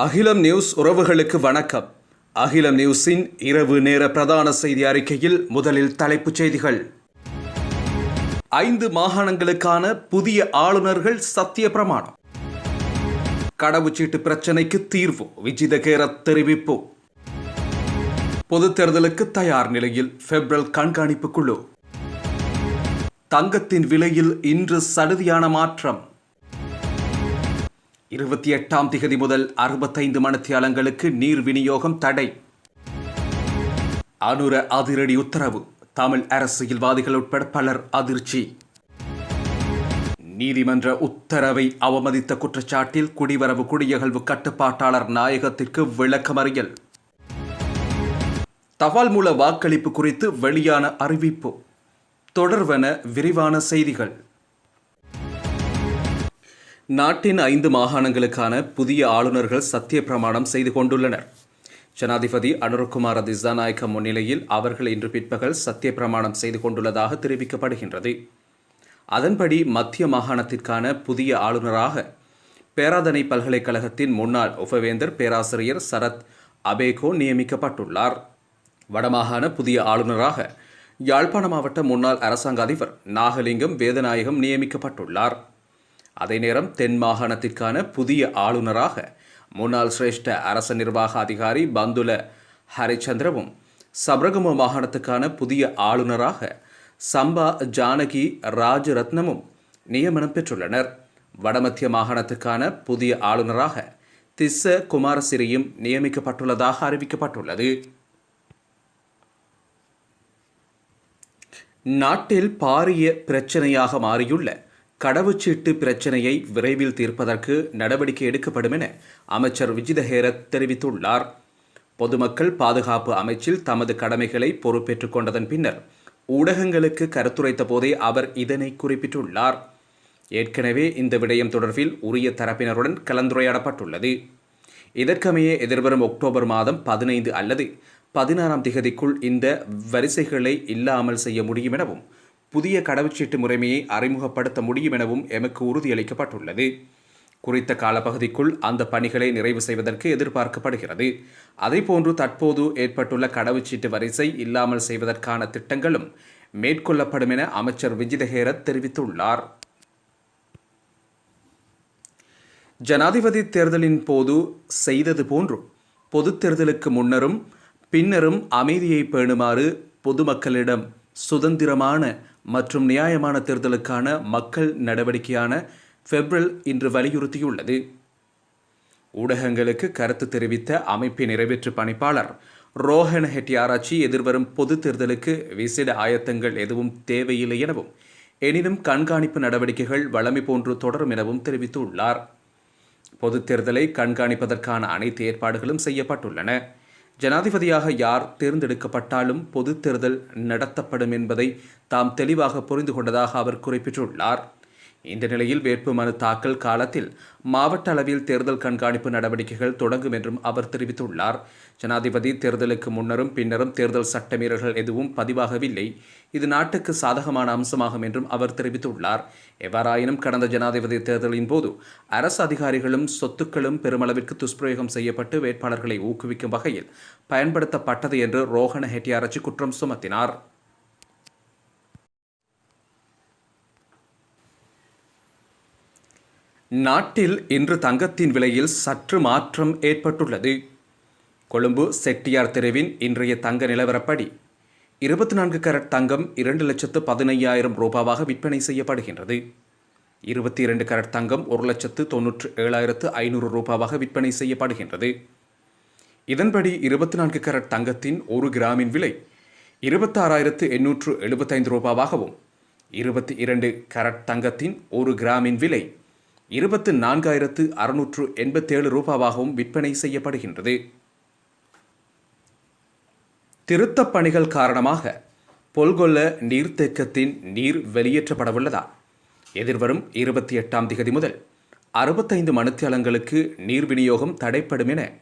அகிலம் நியூஸ் உறவுகளுக்கு வணக்கம். அகிலம் நியூஸின் இரவு நேர பிரதான செய்தி அறிக்கையில் முதலில் தலைப்புச் செய்திகள். ஐந்து மாகாணங்களுக்கான புதிய ஆளுநர்கள் சத்திய பிரமாணம். கடவுச்சீட்டு பிரச்சினைக்கு தீர்வு விஜிதகேர தெரிவிப்பு. பொதுத் தேர்தலுக்கு தயார் நிலையில் பெப்ரல் கண்காணிப்பு குழு. தங்கத்தின் விலையில் இன்று சடுதியான மாற்றம். இருபத்தி எட்டாம் திகதி முதல் அறுபத்தைந்து மணித்தியாலங்களுக்கு நீர் விநியோகம் தடை. அனுர அதிரடி உத்தரவு. தமிழ் அரசியல்வாதிகள் உட்பட பலர் அதிர்ச்சி. நீதிமன்ற உத்தரவை அவமதித்த குற்றச்சாட்டில் குடிவரவு குடியகழ்வு கட்டுப்பாட்டாளர் நாயகத்திற்கு விளக்கமறியல். தபால் மூல வாக்களிப்பு குறித்து வெளியான அறிவிப்பு. தொடர்வன விரிவான செய்திகள். நாட்டின் ஐந்து மாகாணங்களுக்கான புதிய ஆளுநர்கள் சத்திய பிரமாணம் செய்து கொண்டுள்ளனர். ஜனாதிபதி அனுரகுமார திசாநாயக்க முன்னிலையில் அவர்கள் இன்று பிற்பகல் சத்திய பிரமாணம் செய்து கொண்டுள்ளதாக தெரிவிக்கப்படுகின்றது. அதன்படி மத்திய மாகாணத்திற்கான புதிய ஆளுநராக பேராதனை பல்கலைக்கழகத்தின் முன்னாள் உபவேந்தர் பேராசிரியர் சரத் அபேகோ நியமிக்கப்பட்டுள்ளார். வடமாகாண புதிய ஆளுநராக யாழ்ப்பாண மாவட்ட முன்னாள் அரசாங்க அதிபர் நாகலிங்கம் வேதநாயகம் நியமிக்கப்பட்டுள்ளார். அதே நேரம் தென் மாகாணத்திற்கான புதிய ஆளுநராக முன்னாள் சிரேஷ்ட அரச நிர்வாக அதிகாரி பந்துல ஹரிச்சந்திரவும் சபரகம மாகாணத்துக்கான புதிய ஆளுநராக சம்பா ஜானகி ராஜரத்னமும் நியமனம் பெற்றுள்ளனர். வடமத்திய மாகாணத்துக்கான புதிய ஆளுநராக திஸ்ஸ குமாரசிறியும் நியமிக்கப்பட்டுள்ளதாக அறிவிக்கப்பட்டுள்ளது. நாட்டில் பாரிய பிரச்சனையாக மாறியுள்ள கடவுச்சீட்டு பிரச்சனையை விரைவில் தீர்ப்பதற்கு நடவடிக்கை எடுக்கப்படும் என அமைச்சர் விஜிதஹேரத் தெரிவித்துள்ளார். பொதுமக்கள் பாதுகாப்பு அமைச்சில் தமது கடமைகளை பொறுப்பேற்றுக் கொண்டதன் பின்னர் ஊடகங்களுக்கு கருத்துரைத்த போதே அவர் இதனை குறிப்பிட்டுள்ளார். ஏற்கனவே இந்த விடயம் தொடர்பில் உரிய தரப்பினருடன் கலந்துரையாடப்பட்டுள்ளது. இதற்கமைய எதிர்வரும் அக்டோபர் மாதம் பதினைந்து அல்லது பதினாறாம் திகதிக்குள் இந்த வரிசைகளை இல்லாமல் செய்ய முடியும் எனவும் புதிய கடவுச்சீட்டு முறைமையை அறிமுகப்படுத்த முடியும் எனவும் எமக்கு உறுதியளிக்கப்பட்டுள்ளது. குறித்த காலப்பகுதிக்குள் அந்த பணிகளை நிறைவு செய்வதற்கு எதிர்பார்க்கப்படுகிறது. அதேபோன்று தற்போது ஏற்பட்டுள்ள கடவுச்சீட்டு வரிசை இல்லாமல் செய்வதற்கான திட்டங்களும் மேற்கொள்ளப்படும் என அமைச்சர் விஜிதஹேரத் தெரிவித்துள்ளார். ஜனாதிபதி தேர்தலின் போது செய்தது போன்று பொதுத் தேர்தலுக்கு முன்னரும் பின்னரும் அமைதியை பேணுமாறு பொதுமக்களிடம் சுதந்திரமான மற்றும் நியாயமான தேர்தலுக்கான மக்கள் நடவடிக்கையான பெப்ரல் இன்று வலியுறுத்தியுள்ளது. ஊடகங்களுக்கு கருத்து தெரிவித்த அமைப்பின் நிறைவேற்று பணிப்பாளர் ரோஹன் ஹெட்டியாராச்சி எதிர்வரும் பொது தேர்தலுக்கு விசேட ஆயத்தங்கள் எதுவும் தேவையில்லை எனவும் எனினும் கண்காணிப்பு நடவடிக்கைகள் வழமை போன்று தொடரும் எனவும் தெரிவித்துள்ளார். பொதுத் தேர்தலை கண்காணிப்பதற்கான அனைத்து ஏற்பாடுகளும் செய்யப்பட்டுள்ளன. ஜனாதிபதியாக யார் தேர்ந்தெடுக்கப்பட்டாலும் பொது தேர்தல் நடத்தப்படும் என்பதை தாம் தெளிவாக புரிந்து கொண்டதாக அவர் குறிப்பிட்டுள்ளார். இந்த நிலையில் வேட்புமனு தாக்கல் காலத்தில் மாவட்ட அளவில் தேர்தல் கண்காணிப்பு நடவடிக்கைகள் தொடங்கும் என்றும் அவர் தெரிவித்துள்ளார். ஜனாதிபதி தேர்தலுக்கு முன்னரும் பின்னரும் தேர்தல் சட்டமீறல்கள் எதுவும் பதிவாகவில்லை. இது நாட்டுக்கு சாதகமான அம்சமாகும் என்றும் அவர் தெரிவித்துள்ளார். எவ்வாறாயினும் கடந்த ஜனாதிபதி தேர்தலின் போது அரசு அதிகாரிகளும் சொத்துக்களும் பெருமளவிற்கு துஷ்பிரயோகம் செய்யப்பட்டு வேட்பாளர்களை ஊக்குவிக்கும் வகையில் பயன்படுத்தப்பட்டது என்று ரோஹன ஹெட்டியாரச்சி குற்றம் சுமத்தினார். நாட்டில் இன்று தங்கத்தின் விலையில் சற்று மாற்றம் ஏற்பட்டுள்ளது. கொழும்பு செட்டியார் தெருவின் இன்றைய தங்க நிலவரப்படி இருபத்தி நான்கு கரட் தங்கம் இரண்டு லட்சத்து பதினையாயிரம் ரூபாவாக விற்பனை செய்யப்படுகின்றது. இருபத்தி இரண்டு கரட் தங்கம் ஒரு லட்சத்து தொன்னூற்று ஏழாயிரத்து ஐநூறு ரூபாவாக விற்பனை செய்யப்படுகின்றது. இதன்படி இருபத்தி நான்கு கரட் தங்கத்தின் ஒரு கிராமின் விலை இருபத்தாறாயிரத்து எண்ணூற்று எழுபத்தைந்து ரூபாவாகவும் இருபத்தி இரண்டு கரட் தங்கத்தின் ஒரு கிராமின் விலை இருபத்து நான்காயிரத்து அறுநூற்று எண்பத்தேழு ரூபாவாகவும் விற்பனை செய்யப்படுகின்றது. திருத்தப் பணிகள் காரணமாக பொல்கொல்ல நீர்த்தேக்கத்தின் நீர் வெளியேற்றப்படவுள்ளதால் எதிர்வரும் இருபத்தி எட்டாம் திகதி முதல் அறுபத்தைந்து மணித்தியாலங்களுக்கு நீர் விநியோகம் தடைப்படும் என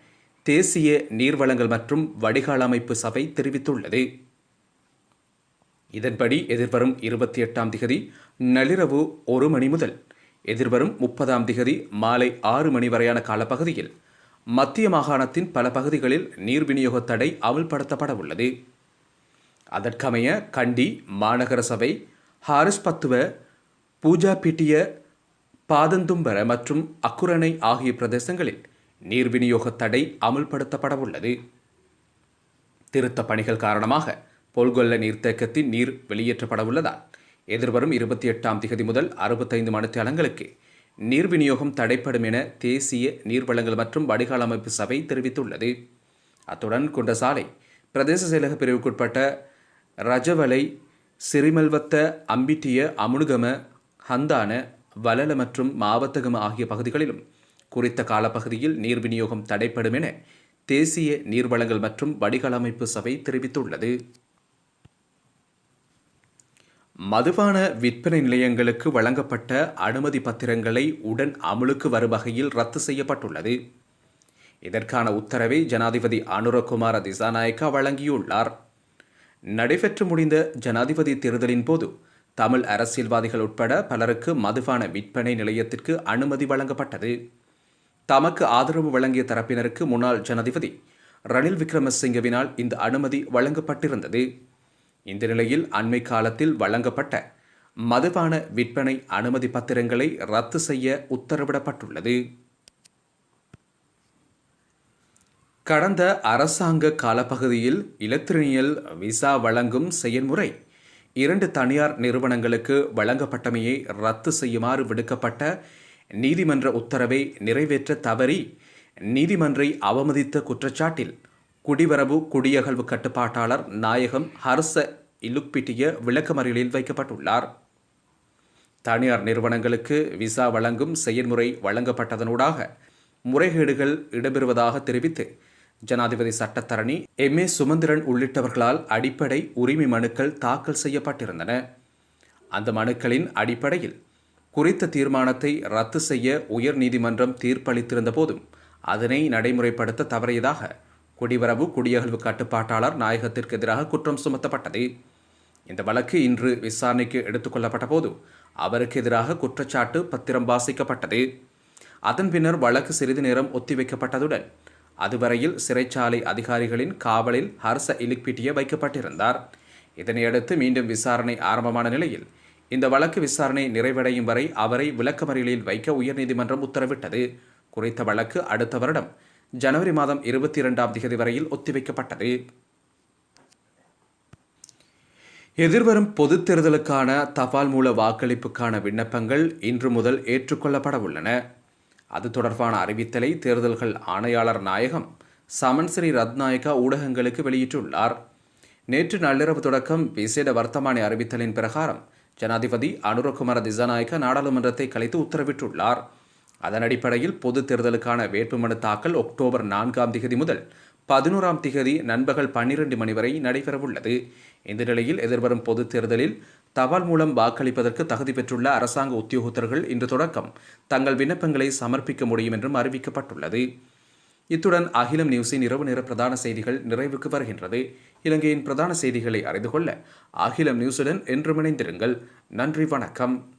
தேசிய நீர்வளங்கள் மற்றும் வடிகால் அமைப்பு சபை தெரிவித்துள்ளது. இதன்படி எதிர்வரும் இருபத்தி எட்டாம் திகதி நள்ளிரவு ஒரு மணி முதல் எதிர்வரும் முப்பதாம் திகதி மாலை ஆறு மணி வரையான காலப்பகுதியில் மத்திய மாகாணத்தின் பல பகுதிகளில் நீர் விநியோக தடை அமல்படுத்தப்பட உள்ளது அதற்கமைய கண்டி மாநகர சபை ஹாரிஸ் பத்துவ பூஜா பிட்டிய பாதந்தும்பர மற்றும் அக்குரணை ஆகிய பிரதேசங்களில் நீர் விநியோக தடை அமுல்படுத்தப்பட உள்ளது திருத்த பணிகள் காரணமாக பொல்கொல்ல நீர்த்தேக்கத்தின் நீர் வெளியேற்றப்பட உள்ளதால் எதிர்வரும் இருபத்தி எட்டாம் திகதி முதல் அறுபத்தைந்து மணித்தியாலங்களுக்கு நீர் விநியோகம் தடைப்படும் என தேசிய நீர்வளங்கள் மற்றும் வடிகால் அமைப்பு சபை தெரிவித்துள்ளது. அத்துடன் குண்டசாலை பிரதேச செயலக பிரிவுக்குட்பட்ட ரஜவலை சிறிமல்வத்த அம்பிட்டிய அமுனுகம ஹந்தான வலல மற்றும் மாவத்தகம ஆகிய பகுதிகளிலும் குறித்த காலப்பகுதியில் நீர் விநியோகம் தடைப்படும் என தேசிய நீர்வளங்கள் மற்றும் வடிகால் அமைப்பு சபை தெரிவித்துள்ளது. மதுபான விற்பனை நிலையங்களுக்கு வழங்கப்பட்ட அனுமதி பத்திரங்களை உடன் அமுலுக்கு வரும் வகையில் ரத்து செய்யப்பட்டுள்ளது. இதற்கான உத்தரவை ஜனாதிபதி அனுரகுமார திசாநாயக்கா வழங்கியுள்ளார். நடைபெற்று முடிந்த ஜனாதிபதி தேர்தலின் போது தமிழ் அரசியல்வாதிகள் உட்பட பலருக்கு மதுபான விற்பனை நிலையத்திற்கு அனுமதி வழங்கப்பட்டது. தமக்கு ஆதரவு வழங்கிய தரப்பினருக்கு முன்னாள் ஜனாதிபதி ரணில் விக்ரமசிங்கவினால் இந்த அனுமதி வழங்கப்பட்டிருந்தது. இந்த நிலையில் அண்மை காலத்தில் வழங்கப்பட்ட மதுபான விற்பனை அனுமதி பத்திரங்களை ரத்து செய்ய உத்தரவிடப்பட்டுள்ளது. கடந்த அரசாங்க காலப்பகுதியில் இலத்திரனியல் விசா வழங்கும் செயல்முறை இரண்டு தனியார் நிறுவனங்களுக்கு வழங்கப்பட்டமையை ரத்து செய்யுமாறு விடுக்கப்பட்ட நீதிமன்ற உத்தரவை நிறைவேற்ற தவறி நீதிமன்றை அவமதித்த குற்றச்சாட்டில் குடிவரவு குடியகழ்வு கட்டுப்பாட்டாளர் நாயகம் ஹர்ச இலுக்பிட்டிய விளக்கமறியலில் வைக்கப்பட்டுள்ளார். தனியார் நிறுவனங்களுக்கு விசா வழங்கும் செயல்முறை வழங்கப்பட்டதனூடாக முறைகேடுகள் இடம்பெறுவதாக தெரிவித்து ஜனாதிபதி சட்டத்தரணி எம் ஏ சுமந்திரன் உள்ளிட்டவர்களால் அடிப்படை உரிமை மனுக்கள் தாக்கல் செய்யப்பட்டிருந்தன. அந்த மனுக்களின் அடிப்படையில் குறித்த தீர்மானத்தை ரத்து செய்ய உயர் நீதிமன்றம் தீர்ப்பளித்திருந்த போதும் அதனை நடைமுறைப்படுத்த தவறியதாக குடிவரவு குடியகழ்வு கட்டுப்பாட்டாளர் நாயகத்திற்கு எதிராக குற்றம் சுமத்தப்பட்டது. இந்த வழக்கு இன்று விசாரணைக்கு எடுத்துக்கொள்ளப்பட்ட போது அவருக்கு எதிராக குற்றச்சாட்டு பத்திரம் வாசிக்கப்பட்டது. அதன் பின்னர் வழக்கு சிறிது நேரம் ஒத்திவைக்கப்பட்டதுடன் அதுவரையில் சிறைச்சாலை அதிகாரிகளின் காவலில் ஹர்ச இலிக்பிட்டிய வைக்கப்பட்டிருந்தார். இதனையடுத்து மீண்டும் விசாரணை ஆரம்பமான நிலையில் இந்த வழக்கு விசாரணை நிறைவடையும் வரை அவரை விளக்கமறியலில் வைக்க உயர்நீதிமன்றம் உத்தரவிட்டது. குறித்த வழக்கு அடுத்த வருடம் ஜனவரி மாதம் இருபத்தி இரண்டாம் தேதி வரையில் ஒத்திவைக்கப்பட்டது. எதிர்வரும் பொதுத் தேர்தலுக்கான தபால் மூல வாக்களிப்புக்கான விண்ணப்பங்கள் இன்று முதல் ஏற்றுக்கொள்ளப்பட உள்ளன அது தொடர்பான அறிவித்தலை தேர்தல்கள் ஆணையாளர் நாயகம் சமன் ஸ்ரீ ரத்நாயகா ஊடகங்களுக்கு வெளியிட்டுள்ளார். நேற்று நள்ளிரவு தொடக்கம் விசேட வர்த்தமானி அறிவித்தலின் பிரகாரம் ஜனாதிபதி அனுரகுமார திசாநாயக்க நாடாளுமன்றத்தை கலைத்து உத்தரவிட்டுள்ளார். அதன் அடிப்படையில் பொது தேர்தலுக்கான வேட்புமனு தாக்கல் அக்டோபர் நான்காம் திகதி முதல் பதினோராம் திகதி நண்பகல் பன்னிரண்டு மணி வரை நடைபெறவுள்ளது. இந்த நிலையில் எதிர்வரும் பொது தேர்தலில் தபால் மூலம் வாக்களிப்பதற்கு தகுதி பெற்றுள்ள அரசாங்க உத்தியோகத்தர்கள் இன்று தொடக்கம் தங்கள் விண்ணப்பங்களை சமர்ப்பிக்க முடியும் என்றும் அறிவிக்கப்பட்டுள்ளது. இத்துடன் அகிலம் நியூஸின் இரவு நேர பிரதான செய்திகள் நிறைவுக்கு வருகின்றது. இலங்கையின் பிரதான செய்திகளை அறிந்து கொள்ள அகிலம் நியூஸுடன் என்றும் இணைந்திருங்கள் நன்றி வணக்கம்.